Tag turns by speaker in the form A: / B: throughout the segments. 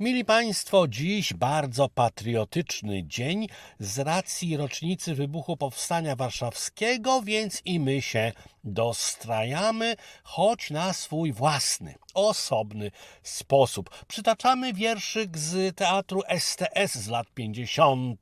A: Mili Państwo, dziś bardzo patriotyczny dzień z racji rocznicy wybuchu Powstania Warszawskiego, więc i my się dostrajamy, choć na swój własny, osobny sposób. Przytaczamy wierszyk z teatru STS z lat 50.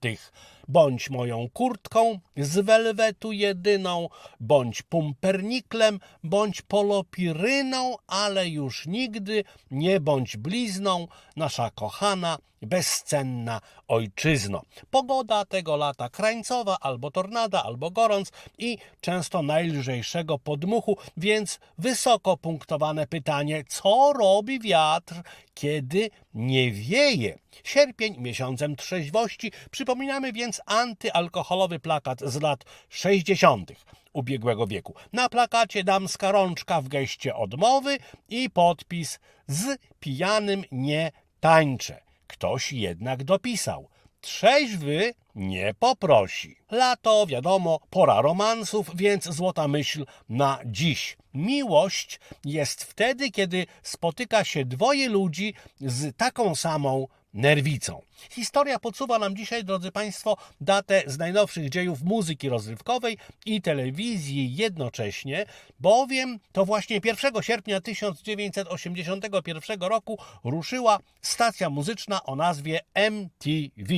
A: Bądź moją kurtką z welwetu jedyną, bądź pumperniklem, bądź polopiryną, ale już nigdy nie bądź blizną, nasza kochana, bezcenna ojczyzno. Pogoda tego lata krańcowa, albo tornada, albo gorąc i często najlżejszego podmuchu, więc wysoko punktowane pytanie, co robi wiatr, kiedy nie wieje? Sierpień miesiącem trzeźwości, przypominamy więc antyalkoholowy plakat z lat 60 ubiegłego wieku. Na plakacie damska rączka w geście odmowy i podpis z pijanym nie tańczę. Ktoś jednak dopisał. Trzeźwy nie poprosi. Lato, wiadomo, pora romansów, więc złota myśl na dziś. Miłość jest wtedy, kiedy spotyka się dwoje ludzi z taką samą nerwicą. Historia podsuwa nam dzisiaj, drodzy Państwo, datę z najnowszych dziejów muzyki rozrywkowej i telewizji jednocześnie, bowiem to właśnie 1 sierpnia 1981 roku ruszyła stacja muzyczna o nazwie MTV.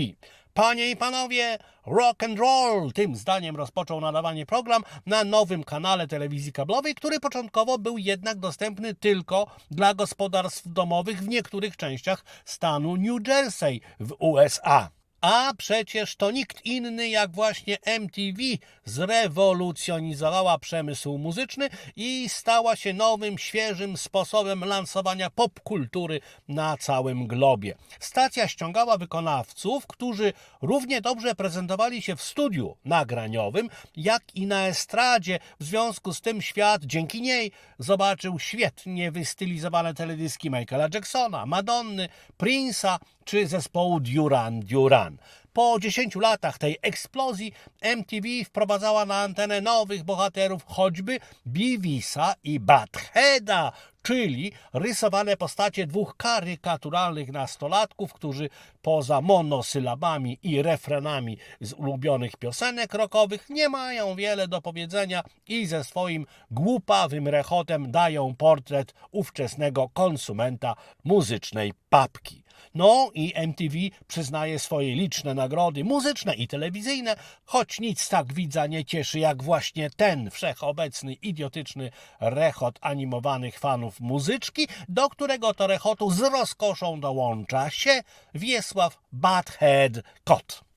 A: Panie i panowie, rock and roll! Tym zdaniem rozpoczął nadawanie program na nowym kanale telewizji kablowej, który początkowo był jednak dostępny tylko dla gospodarstw domowych w niektórych częściach stanu New Jersey w USA. A przecież to nikt inny jak właśnie MTV zrewolucjonizowała przemysł muzyczny i stała się nowym, świeżym sposobem lansowania popkultury na całym globie. Stacja ściągała wykonawców, którzy równie dobrze prezentowali się w studiu nagraniowym, jak i na estradzie. W związku z tym świat dzięki niej zobaczył świetnie wystylizowane teledyski Michaela Jacksona, Madonny, Prince'a czy zespołu Duran Duran. Po 10 latach tej eksplozji MTV wprowadzała na antenę nowych bohaterów, choćby Beavisa i Buttheada, czyli rysowane postacie dwóch karykaturalnych nastolatków, którzy poza monosylabami i refrenami z ulubionych piosenek rockowych nie mają wiele do powiedzenia i ze swoim głupawym rechotem dają portret ówczesnego konsumenta muzycznej papki. No i MTV przyznaje swoje liczne nagrody muzyczne i telewizyjne, choć nic tak widza nie cieszy jak właśnie ten wszechobecny, idiotyczny rechot animowanych fanów muzyczki, do którego to rechotu z rozkoszą dołącza się Wiesław Butthead Kot.